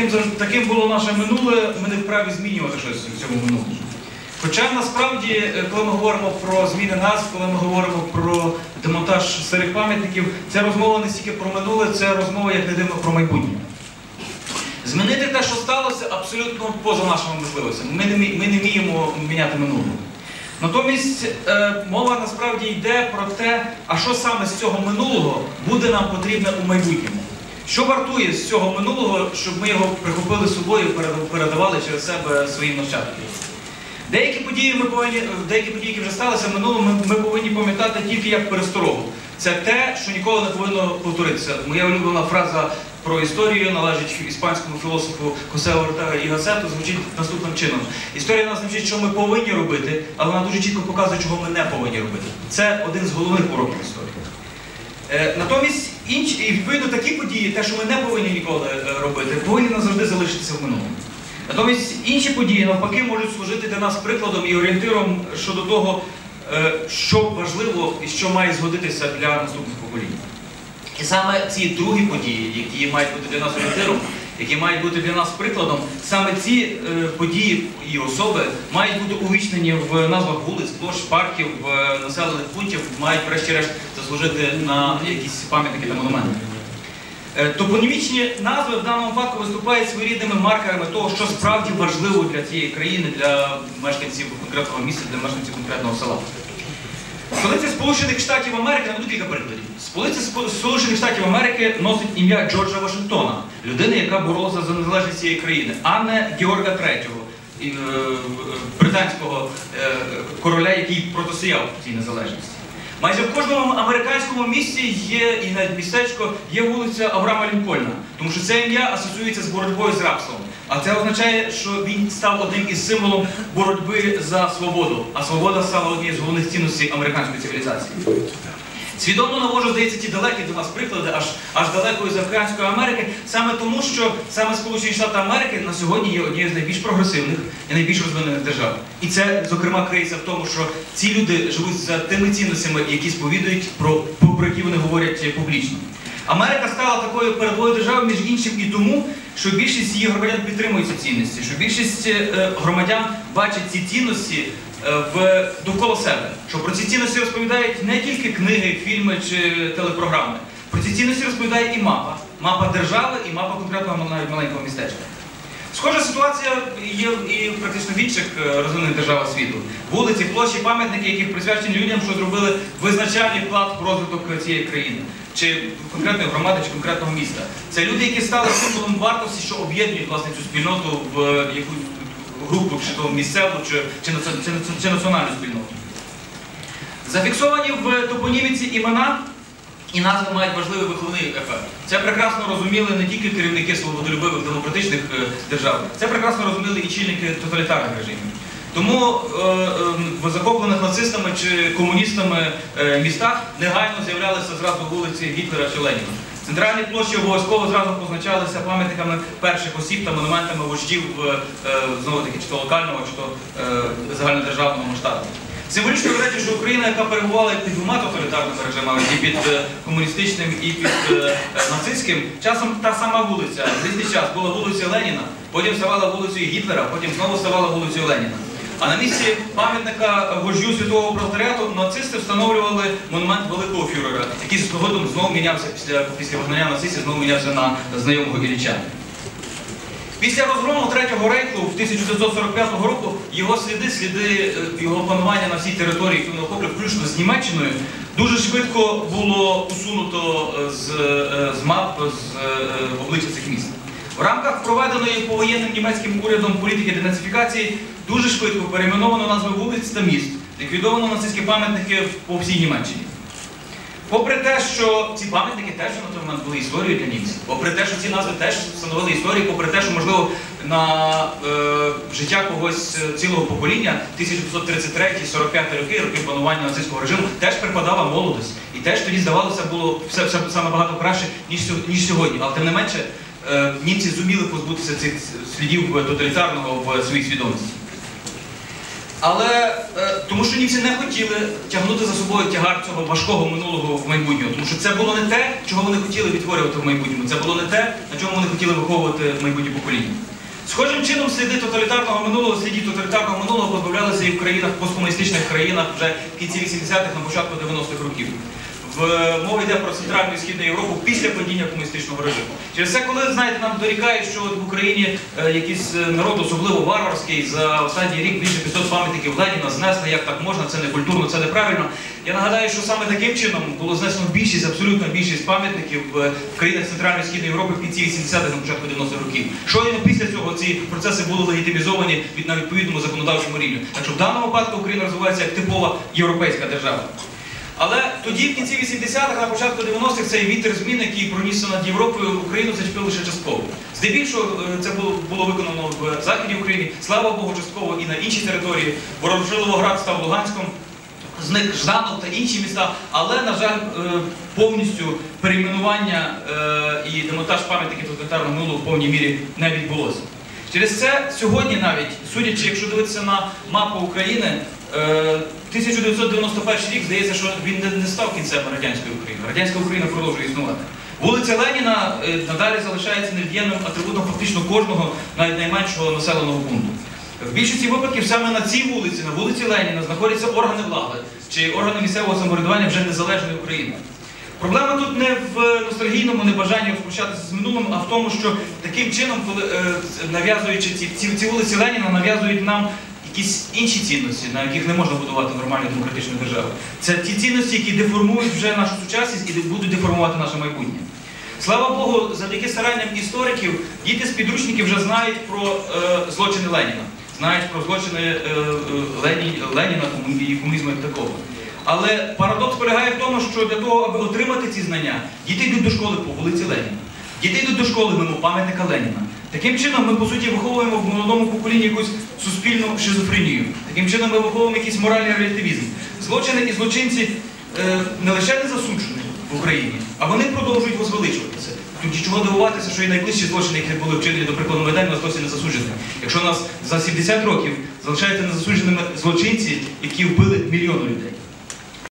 таким, таким було наше минуле, ми не вправі змінювати щось в цьому минулому. Хоча насправді, е, коли ми говоримо про зміни назв, коли ми говоримо про демонтаж старих пам'ятників, це розмова не стільки про минуле, це розмова, як не дивно, про майбутнє. Змінити те, що сталося, абсолютно поза нашими можливостями. Ми не, ми не вміємо міняти минуле. Натомість е, мова насправді йде про те, а що саме з цього минулого буде нам потрібне у майбутньому. Що вартує з цього минулого, щоб ми його прихопили з собою передавали через себе своїм нащадкам? Деякі події ми повинні, деякі події, які вже сталися в минулому, ми, ми повинні пам'ятати тільки як пересторогу. Це те, що ніколи не повинно повторитися. Моя улюблена фраза про історію належить іспанському філософу Хосе Ортега і Гассету, звучить наступним чином. Історія нас навчить, що ми повинні робити, але вона дуже чітко показує, чого ми не повинні робити. Це один з головних уроків історії. Е, Натомість інші, і відповідно такі події, те, що ми не повинні ніколи е, робити, повинні назавжди залишитися в минулому. Натомість інші події навпаки можуть служити для нас прикладом і орієнтиром щодо того, е, що важливо і що має згодитися для наступних поколінь. І саме ці другі події, які мають бути для нас орієнтиром, які мають бути для нас прикладом, саме ці е, події і особи мають бути увічнені в назвах вулиць, площ, парків, е, населених пунктів, мають врешті-решт заслужити на якісь пам'ятники та монументи. Е, Топонімічні назви в даному випадку виступають своєрідними маркерами того, що справді важливо для цієї країни, для мешканців конкретного міста, для мешканців конкретного села. Столиця Сполучених Штатів Америки, наведу кілька прикладів. Столиця Сполучених Штатів Америки носить ім'я Джорджа Вашингтона, людини, яка боролася за незалежність цієї країни, а не Георга і, е, е, британського е, короля, який протистояв цій незалежності. Майже в кожному американському місті є і навіть містечко є вулиця Авраама Лінкольна, тому що це ім'я асоціюється з боротьбою з рабством. А це означає, що він став одним із символом боротьби за свободу. А свобода стала однією з головних цінностей американської цивілізації. Свідомо навожу, здається, ті далекі до нас приклади, аж аж далеко із Африканської Америки, саме тому, що саме Сполучені Штати Америки на сьогодні є однією з найбільш прогресивних і найбільш розвинених держав. І це, зокрема, криється в тому, що ці люди живуть за тими цінностями, які сповідують про, про які вони говорять публічно. Америка стала такою передовою державою, між іншим, і тому, що більшість її громадян підтримують ці цінності, що більшість е, громадян бачать ці цінності е, в довкола себе. Що про ці цінності розповідають не тільки книги, фільми чи телепрограми. Про ці цінності розповідає і мапа. Мапа держави і мапа конкретного навіть маленького містечка. Схожа ситуація є і практично в інших е, розвинених державах світу. Вулиці, площі, пам'ятники, яких присвячені людям, що зробили визначальний вклад в розвиток цієї країни, чи конкретної громади, чи конкретного міста. Це люди, які стали символом вартості, що об'єднують власне цю спільноту в е, яку групу, чи то місцеву, чи, чи, чи, чи національну спільноту. Зафіксовані в топоніміці імена і назви мають важливий виховний ефект. Це прекрасно розуміли не тільки керівники свободолюбивих демократичних е, держав, це прекрасно розуміли і чільники тоталітарних режимів. Тому е, е, в захоплених нацистами чи комуністами е, містах негайно з'являлися зразу вулиці Гітлера чи Леніна. Центральні площі обов'язково зразу позначалися пам'ятниками перших осіб та монументами вождів е, знову таки чи то локального, чи то загальнодержавного масштабу. Символічно, до речі, що Україна, яка перебувала під двома тоталітарними режимами, і під комуністичним, і під нацистським, часом та сама вулиця, в різний час була вулиця Леніна, потім ставала вулицею Гітлера, потім знову ставала вулицею Леніна. А на місці пам'ятника вождю світового пролетаріату нацисти встановлювали монумент великого фюрера, який згодом знову мінявся після, після вигнання нацистів, знову мінявся на знайомого Ілліча. Після розгрому Третього рейху в 1945 року його сліди, сліди е, його панування на всій території він охоплював, включно з Німеччиною, дуже швидко було усунуто з, е, з мап з е, обличчя цих міст. В рамках проведеної повоєнним німецьким урядом політики денацифікації дуже швидко перейменовано назви вулиць та міст, ліквідовано нацистські пам'ятники по всій Німеччині. Попри те, що ці пам'ятники теж на той момент були історією для німців, попри те, що ці назви теж становили історію, попри те, що можливо на е, життя когось е, цілого покоління 1933-45 роки, роки панування нацистського режиму, теж припадала молодость. І теж тоді здавалося було все, все саме багато краще, ніж, ніж сьогодні. Але тим не менше, німці зуміли позбутися цих слідів тоталітарного в своїй свідомості. Але е, тому що німці не хотіли тягнути за собою тягар цього важкого минулого в майбутнього, тому що це було не те, чого вони хотіли відтворювати в майбутньому. Це було не те, на чому вони хотіли виховувати майбутнє покоління. Схожим чином сліди тоталітарного минулого, слідів тоталітарного минулого позбавлялися і в країнах, посткомуністичних країнах вже в кінці 80-х, на початку 90-х років. Мова йде про Центральну і Східну Європу після падіння комуністичного режиму. Через це, коли знаєте, нам дорікають, що в Україні е, якийсь е, народ особливо варварський за останній рік більше 500 пам'ятників Леніна знесли, як так можна, це не культурно, це неправильно. Я нагадаю, що саме таким чином було знесено більшість, абсолютно більшість пам'ятників в в країнах Центральної і Східної Європи в кінці 80-х, на початку 90-х років. Щойно після цього ці процеси були легітимізовані від на відповідному законодавчому рівні. Так що в даному випадку Україна розвивається як типова європейська держава. Але тоді, в кінці 80-х, на початку 90-х, цей вітер змін, який пронісся над Європою, Україну зачепив лише частково. Здебільшого е, це було, виконано в Західній Україні, слава Богу, частково і на іншій території. Ворожиловоград став Луганськом, зник Жданов та інші міста, але, на жаль, е, повністю перейменування е, і демонтаж пам'ятників тоталітарного минулого в повній мірі не відбулося. Через це сьогодні навіть, судячи, якщо дивитися на мапу України, 1991 рік здається, що він не- став кінцем радянської України. Радянська Україна продовжує існувати. Вулиця Леніна е, надалі залишається невід'ємним атрибутом фактично кожного, навіть найменшого населеного пункту. В більшості випадків саме на цій вулиці, на вулиці Леніна, знаходяться органи влади чи органи місцевого самоврядування вже незалежної України. Проблема тут не в ностальгійному небажанні розпрощатися з минулим, а в тому, що таким чином, коли е, нав'язуючи ці, ці, ці вулиці Леніна, нав'язують нам якісь інші цінності, на яких не можна будувати нормальну демократичну державу. Це ті цінності, які деформують вже нашу сучасність і будуть деформувати наше майбутнє. Слава Богу, завдяки старанням істориків, діти з підручників вже знають про е, злочини Леніна, знають про злочини е, е, Лені, Леніна і комунізму як такого. Але парадокс полягає в тому, що для того, аби отримати ці знання, діти йдуть до школи по вулиці Леніна. Діти йдуть до школи мимо пам'ятника Леніна. Таким чином ми, по суті, виховуємо в молодому поколінні якусь суспільну шизофренію. Таким чином ми виховуємо якийсь моральний релятивізм. Злочини і злочинці е, не лише не засуджені в Україні, а вони продовжують возвеличуватися. Тоді чого дивуватися, що і найближчі злочини, які були вчинені до прикладу Майдану, у нас досі не засуджені. Якщо нас за 70 років залишаються незасудженими злочинці, які вбили мільйони людей.